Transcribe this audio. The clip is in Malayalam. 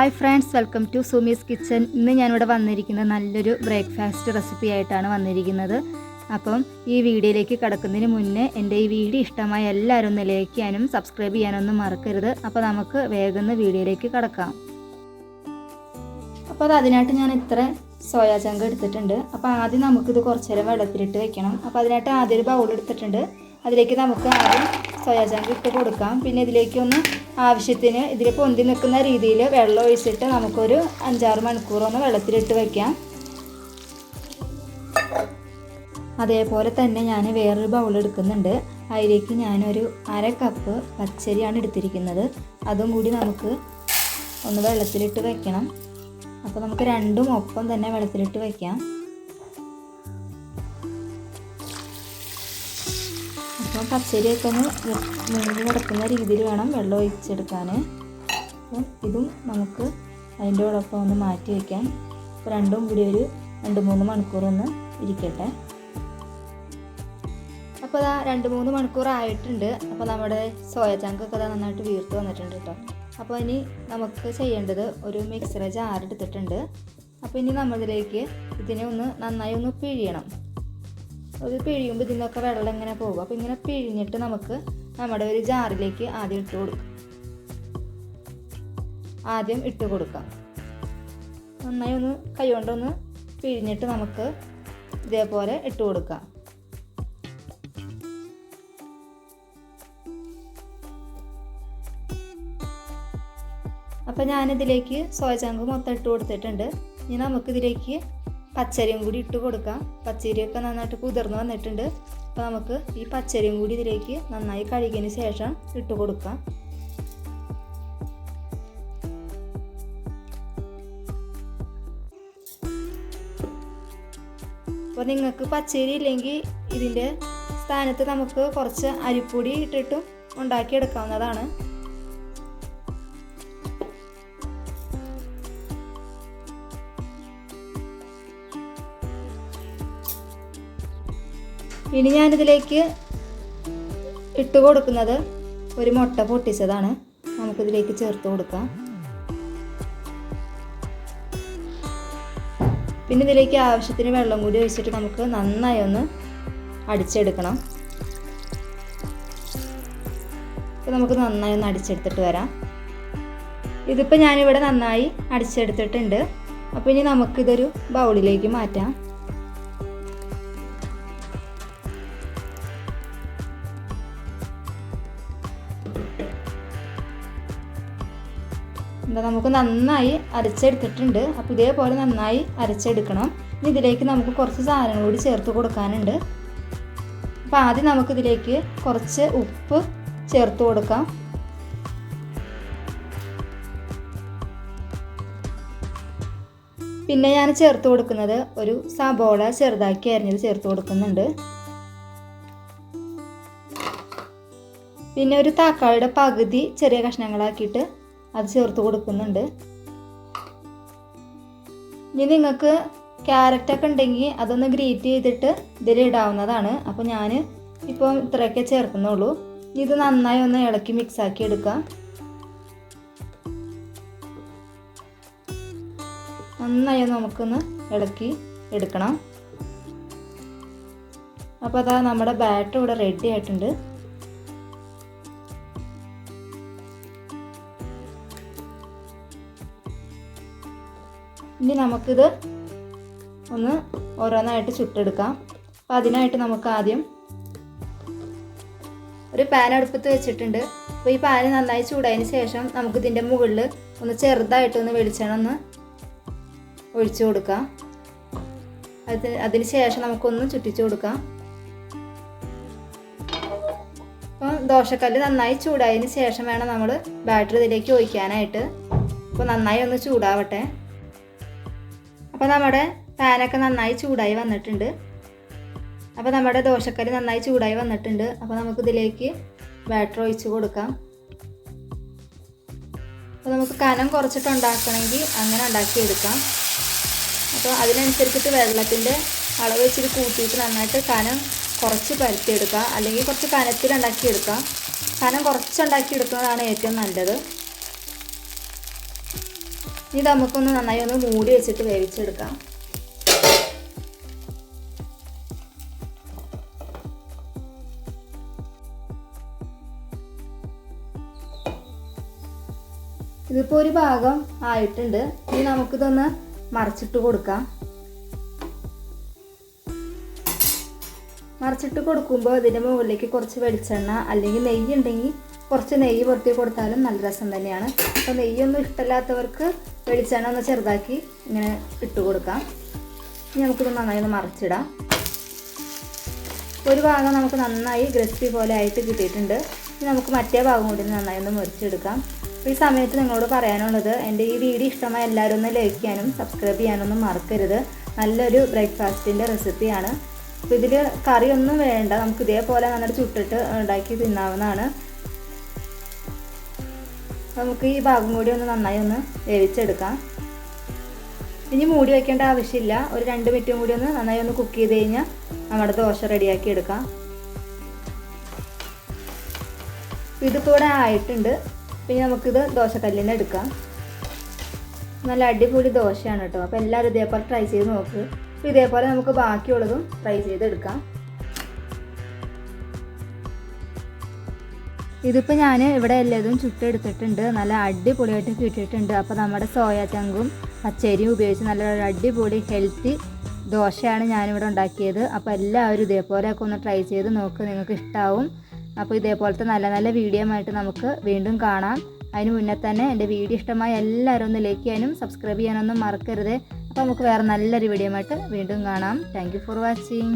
Hi friends welcome to Sumi's kitchen ഇന്ന് ഞാനിവിടെ വന്നിരിക്കുന്നത് നല്ലൊരു ബ്രേക്ക്ഫാസ്റ്റ് റെസിപ്പി ആയിട്ടാണ് വന്നിരിക്കുന്നത്. അപ്പം ഈ വീഡിയോയിലേക്ക് കടക്കുന്നതിന് മുന്നേ എന്റെ ഈ വീഡിയോ ഇഷ്ടമായ എല്ലാവരും ഒന്ന് ലൈക്ക് ചെയ്യാനും സബ്സ്ക്രൈബ് ചെയ്യാനൊന്നും മറക്കരുത്. അപ്പോൾ നമുക്ക് വേഗം വീഡിയോയിലേക്ക് കടക്കാം. അപ്പോൾ അത് അതിനായിട്ട് ഞാൻ ഇത്ര സോയാ ചങ്ക് എടുത്തിട്ടുണ്ട്. അപ്പോൾ ആദ്യം നമുക്കിത് കുറച്ച് നേരം വെള്ളത്തിലിട്ട് വെക്കണം. അപ്പോൾ അതിനായിട്ട് ആദ്യം ഒരു ബൗൾ എടുത്തിട്ടുണ്ട്. അതിലേക്ക് നമുക്ക് ആദ്യം സോയാ ചങ്ക് ഇട്ട് കൊടുക്കാം. പിന്നെ ഇതിലേക്ക് ഒന്ന് ആവശ്യത്തിന് ഇതിൽ പൊന്തി നിൽക്കുന്ന രീതിയിൽ വെള്ളം ഒഴിച്ചിട്ട് നമുക്കൊരു അഞ്ചാറ് മണിക്കൂറൊന്ന് വെള്ളത്തിലിട്ട് വയ്ക്കാം അതേപോലെ തന്നെ ഞാൻ വേറൊരു ബൗൾ എടുക്കുന്നുണ്ട്. അതിലേക്ക് ഞാനൊരു അര കപ്പ് പച്ചരിയാണ് എടുത്തിരിക്കുന്നത്. അതും കൂടി നമുക്ക് ഒന്ന് വെള്ളത്തിലിട്ട് വയ്ക്കണം അപ്പോൾ നമുക്ക് രണ്ടും ഒപ്പം തന്നെ വെള്ളത്തിലിട്ട് വെക്കാം. പച്ചരിയൊക്കെ ഒന്ന് മുന്നിൽ കിടക്കുന്ന രീതിയിൽ വേണം വെള്ളം ഒഴിച്ചെടുക്കാൻ. അപ്പം ഇതും നമുക്ക് അതിന്റെ ഒപ്പം ഒന്ന് മാറ്റി വയ്ക്കാം. അപ്പോൾ രണ്ടും കൂടി ഒരു രണ്ട് മൂന്ന് മണിക്കൂർ ഒന്ന് ഇരിക്കട്ടെ. അപ്പോൾ അതാ രണ്ട് മൂന്ന് മണിക്കൂർ ആയിട്ടുണ്ട്. അപ്പോൾ നമ്മുടെ സോയ ചങ്കൊക്കെ അതാ നന്നായിട്ട് വീർത്ത് വന്നിട്ടുണ്ട് കേട്ടോ. അപ്പോൾ ഇനി നമുക്ക് ചെയ്യേണ്ടത് ഒരു മിക്സറ ജാർ എടുത്തിട്ടുണ്ട്. അപ്പോൾ ഇനി നമ്മളിലേക്ക് ഇതിനെ ഒന്ന് നന്നായി ഒന്ന് പിഴിയണം. അത് പിഴിയുമ്പോൾ ഇതിനൊക്കെ വെള്ളം ഇങ്ങനെ പോകും. അപ്പോൾ ഇങ്ങനെ പിഴിഞ്ഞിട്ട് നമുക്ക് നമ്മുടെ ഒരു ജാറിലേക്ക് ആദ്യം ഇട്ട് കൊടുക്കാം. ആദ്യം ഇട്ട് കൊടുക്കാം. നന്നായി ഒന്ന് കൈകൊണ്ടൊന്ന് പിഴിഞ്ഞിട്ട് നമുക്ക് ഇതേപോലെ ഇട്ട് കൊടുക്കാം. അപ്പോൾ ഞാനിതിലേക്ക് സോയ ചങ്ക് മൊത്തം ഇട്ട് കൊടുത്തിട്ടുണ്ട്. ഇനി നമുക്കിതിലേക്ക് പച്ചരിയും കൂടി ഇട്ട് കൊടുക്കാം. പച്ചരിയൊക്കെ നന്നായിട്ട് കുതിർന്ന് വന്നിട്ടുണ്ട്. അപ്പോൾ നമുക്ക് ഈ പച്ചരിയും കൂടി ഇതിലേക്ക് നന്നായി കഴുകിയതിന് ശേഷം ഇട്ട് കൊടുക്കാം. അപ്പോൾ നിങ്ങൾക്ക് പച്ചരി ഇല്ലെങ്കിൽ ഇതിന്റെ സ്ഥാനത്ത് നമുക്ക് കുറച്ച് അരിപ്പൊടി ഇട്ടിട്ടും ഉണ്ടാക്കിയെടുക്കാവുന്നതാണ്. ഇനി ഞാനിതിലേക്ക് ഇട്ട് കൊടുക്കുന്നത് ഒരു മുട്ട പൊട്ടിച്ചതാണ്. നമുക്കിതിലേക്ക് ചേർത്ത് കൊടുക്കാം. പിന്നെ ഇതിലേക്ക് ആവശ്യത്തിന് വെള്ളം കൂടി ഒഴിച്ചിട്ട് നമുക്ക് നന്നായി ഒന്ന് അടിച്ചെടുക്കണം. അപ്പോൾ നമുക്ക് നന്നായി ഒന്ന് അടിച്ചെടുത്തിട്ട് വരാം. ഇതിപ്പോൾ ഞാനിവിടെ നന്നായി അടിച്ചെടുത്തിട്ടുണ്ട്. അപ്പോൾ ഇനി നമുക്കിതൊരു ബൗളിലേക്ക് മാറ്റാം. എന്താ നമുക്ക് നന്നായി അരച്ചെടുത്തിട്ടുണ്ട്. അപ്പോൾ ഇതേപോലെ നന്നായി അരച്ചെടുക്കണം. ഇനി ഇതിലേക്ക് നമുക്ക് കുറച്ച് സാധനങ്ങൾ കൂടി ചേർത്ത് കൊടുക്കാനുണ്ട്. അപ്പോൾ ആദ്യം നമുക്കിതിലേക്ക് കുറച്ച് ഉപ്പ് ചേർത്ത് കൊടുക്കാം. പിന്നെ ഞാൻ ചേർത്ത് കൊടുക്കുന്നത് ഒരു സബോള ചെറുതാക്കി അരിഞ്ഞത് ചേർത്ത് കൊടുക്കുന്നുണ്ട്. പിന്നെ ഒരു തക്കാളിയുടെ പകുതി ചെറിയ കഷ്ണങ്ങളാക്കിയിട്ട് അത് ചേർത്ത് കൊടുക്കുന്നുണ്ട്. ഇനി നിങ്ങൾക്ക് ക്യാരറ്റൊക്കെ ഉണ്ടെങ്കിൽ അതൊന്ന് ഗ്രേറ്റ് ചെയ്തിട്ട് ഇതിൽ ഇടാവുന്നതാണ്. അപ്പോൾ ഞാൻ ഇപ്പോൾ ഇത്രയൊക്കെ ചേർക്കുന്നുള്ളൂ. ഇത് നന്നായി ഒന്ന് ഇളക്കി മിക്സ് ആക്കി എടുക്കാം. നന്നായി നമുക്കൊന്ന് ഇളക്കി എടുക്കണം. അപ്പോൾ അതാ നമ്മുടെ ബാറ്റർ ഇവിടെ റെഡി ആയിട്ടുണ്ട്. ഇനി നമുക്കിത് ഒന്ന് ഓരോന്നായിട്ട് ചുട്ടെടുക്കാം. അപ്പം അതിനായിട്ട് നമുക്ക് ആദ്യം ഒരു പാൻ അടുപ്പത്ത് വെച്ചിട്ടുണ്ട്. അപ്പോൾ ഈ പാന് നന്നായി ചൂടായതിന് ശേഷം നമുക്ക് ഇതിന്റെ മുകളിൽ ഒന്ന് ചെറുതായിട്ടൊന്ന് വെളിച്ചെണ്ണ ഒന്ന് ഒഴിച്ചു കൊടുക്കാം. അത് അതിന് ശേഷം നമുക്കൊന്ന് ചുറ്റിച്ചു കൊടുക്കാം. അപ്പം ദോശക്കല്ല് നന്നായി ചൂടായതിന് ശേഷം വേണം നമ്മൾ ബാറ്ററി ഇതിലേക്ക് ഒഴിക്കാനായിട്ട്. അപ്പോൾ നന്നായി ഒന്ന് ചൂടാവട്ടെ. അപ്പോൾ നമ്മുടെ പാനൊക്കെ നന്നായി ചൂടായി വന്നിട്ടുണ്ട്. അപ്പോൾ നമ്മുടെ ദോശക്കറി നന്നായി ചൂടായി വന്നിട്ടുണ്ട്. അപ്പോൾ നമുക്ക് ഇതിലേക്ക് ബാറ്റർ ഒഴിച്ച് കൊടുക്കാം. അപ്പോൾ നമുക്ക് കനം കുറച്ചിട്ട് ഉണ്ടാക്കണമെങ്കിൽ അങ്ങനെ ഉണ്ടാക്കിയെടുക്കാം. അപ്പോൾ അതിനനുസരിച്ചിട്ട് വെള്ളത്തിന്റെ അളവ് വെച്ചിട്ട് കൂട്ടിയിട്ട് നന്നായിട്ട് കനം കുറച്ച് പരത്തിയെടുക്കുക അല്ലെങ്കിൽ കുറച്ച് കനത്തിൽ ഉണ്ടാക്കിയെടുക്കാം കനം കുറച്ചുണ്ടാക്കിയെടുക്കുന്നതാണ് ഏറ്റവും നല്ലത്. ഇനി നമുക്കൊന്ന് നന്നായി ഒന്ന് മൂടി വെച്ചിട്ട് വേവിച്ചെടുക്കാം. ഇതിപ്പോൾ ഒരു ഭാഗം ആയിട്ടുണ്ട്. ഇനി നമുക്കിതൊന്ന് മറിച്ചിട്ട് കൊടുക്കാം. മറിച്ചിട്ട് കൊടുക്കുമ്പോൾ ഇതിന്റെ മുകളിലേക്ക് കുറച്ച് വെളിച്ചെണ്ണ അല്ലെങ്കിൽ നെയ്യ് ഉണ്ടെങ്കിൽ കുറച്ച് നെയ്യ് പുറത്തി കൊടുത്താലും നല്ല രസം തന്നെയാണ്. അപ്പോൾ നെയ്യൊന്നും ഇഷ്ടമില്ലാത്തവർക്ക് വെളിച്ചെണ്ണ ഒന്ന് ചെറുതാക്കി ഇങ്ങനെ ഇട്ട് കൊടുക്കാം. ഇനി നമുക്കിത് നന്നായി ഒന്ന് മറിച്ചിടാം. ഒരു ഭാഗം നമുക്ക് നന്നായി ഗ്രസ്പി പോലെ ആയിട്ട് കിട്ടിയിട്ടുണ്ട്. ഇനി നമുക്ക് മറ്റേ ഭാഗം കൂടി നന്നായി ഒന്ന് മുറിച്ചെടുക്കാം. ഈ സമയത്ത് നിങ്ങളോട് പറയാനുള്ളത് എന്റെ ഈ വീഡിയോ ഇഷ്ടമായ എല്ലാവരും ഒന്ന് ലൈക്ക് ചെയ്യാനും സബ്സ്ക്രൈബ് ചെയ്യാനൊന്നും മറക്കരുത്. നല്ലൊരു ബ്രേക്ക്ഫാസ്റ്റിന്റെ റെസിപ്പിയാണ്. അപ്പോൾ ഇതിൽ കറിയൊന്നും വേണ്ട. നമുക്ക് ഇതേപോലെ നന്നായിട്ട് ചുട്ടിട്ട് ഉണ്ടാക്കി തിന്നാവുന്നതാണ്. നമുക്ക് ഈ ഭാഗം കൂടി ഒന്ന് നന്നായി ഒന്ന് വേവിച്ചെടുക്കാം. ഇനി മൂടി വയ്ക്കേണ്ട ആവശ്യമില്ല. ഒരു രണ്ട് മിനിറ്റും കൂടി ഒന്ന് നന്നായി ഒന്ന് കുക്ക് ചെയ്ത് കഴിഞ്ഞാൽ നമ്മുടെ ദോശ റെഡിയാക്കി എടുക്കാം. ഇതിപ്പോൾ ഇവിടെ ആയിട്ടുണ്ട്. പിന്നെ നമുക്കിത് ദോശക്കല്ലിന് എടുക്കാം. നല്ല അടിപൊളി ദോശയാണ് കേട്ടോ. അപ്പോൾ എല്ലാവരും ഇതേപോലെ ട്രൈ ചെയ്ത് നോക്ക്. ഇതേപോലെ നമുക്ക് ബാക്കിയുള്ളതും ട്രൈ ചെയ്തെടുക്കാം. ഇതിപ്പോൾ ഞാൻ ഇവിടെ എല്ലാതും ചുട്ടെടുത്തിട്ടുണ്ട്. നല്ല അടിപൊളിയായിട്ട് കിട്ടിയിട്ടുണ്ട് അപ്പോൾ നമ്മുടെ സോയ ചങ്കും പച്ചരിയും ഉപയോഗിച്ച് നല്ല അടിപൊളി ഹെൽത്തി ദോശയാണ് ഞാനിവിടെ ഉണ്ടാക്കിയത്. അപ്പോൾ എല്ലാവരും ഇതേപോലെയൊക്കെ ഒന്ന് ട്രൈ ചെയ്ത് നോക്ക്. നിങ്ങൾക്ക് ഇഷ്ടാവും. അപ്പോൾ ഇതേപോലത്തെ നല്ല നല്ല വീഡിയോ ആയിട്ട് നമുക്ക് വീണ്ടും കാണാം. അതിന് മുന്നേ തന്നെ എന്റെ വീഡിയോ ഇഷ്ടമായ എല്ലാവരും ഒന്ന് ലൈക്ക് ചെയ്യാനും സബ്സ്ക്രൈബ് ചെയ്യാനൊന്നും മറക്കരുത്. അപ്പോൾ നമുക്ക് വേറെ നല്ലൊരു വീഡിയോ ആയിട്ട് വീണ്ടും കാണാം. Thank for watching